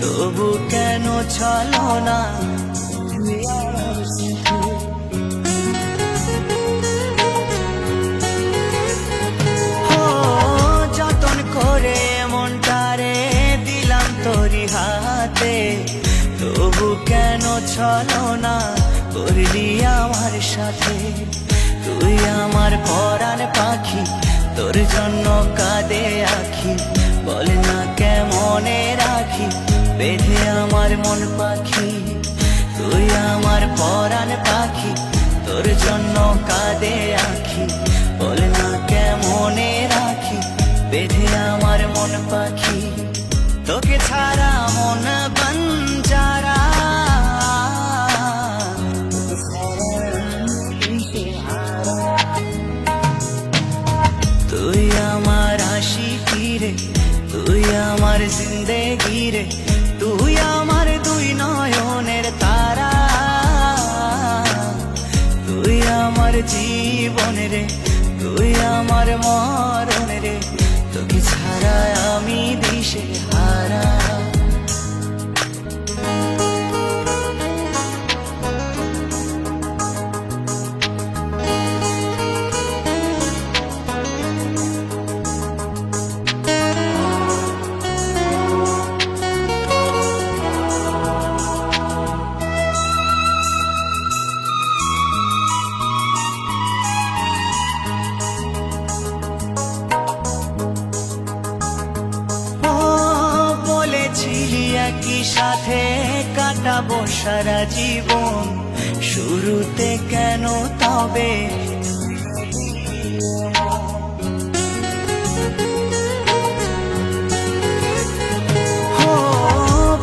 তবু কেন চলো না? যতন করে মনটারে দিলাম তোরি হাতে, তবু কেন চলো না? করলি আমার সাথে, তুই আমার পরাণ পাখি, তোর জন্য কাঁদে আখি, বলে না কেমনে রাখি বেঁধে আমার মন পাখি। তুই আমার পরাণ পাখি তোর জন্য কাঁদে আখি জিন্দেগি তুই আমার দুই নয়নের তারা। তুই আমার জীবন রে তুই আমার মরণ রে তোকে ছাড়া আমি দিশে হারা। সাথে কাটাবো সারা জীবন। শুরুতে কেন তবে?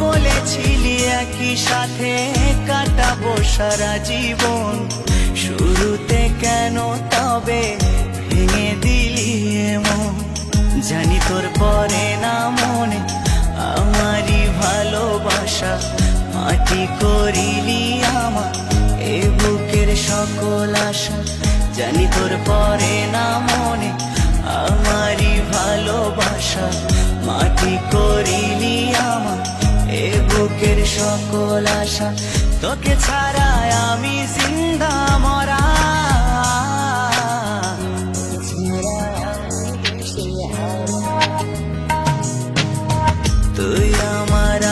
বলেছিলি একই সাথে কাটাবো সারা জীবন। শুরুতে কেন তবে? ভালোবাসা মাটি করিলি আমার, এ বুকের সকল আশা। জানি তোর পরে না মনে, আমারই ভালোবাসা। মাটি করিলি আমার, এ বুকের সকল আশা। তোকে ছাড়া আমি জিন্দা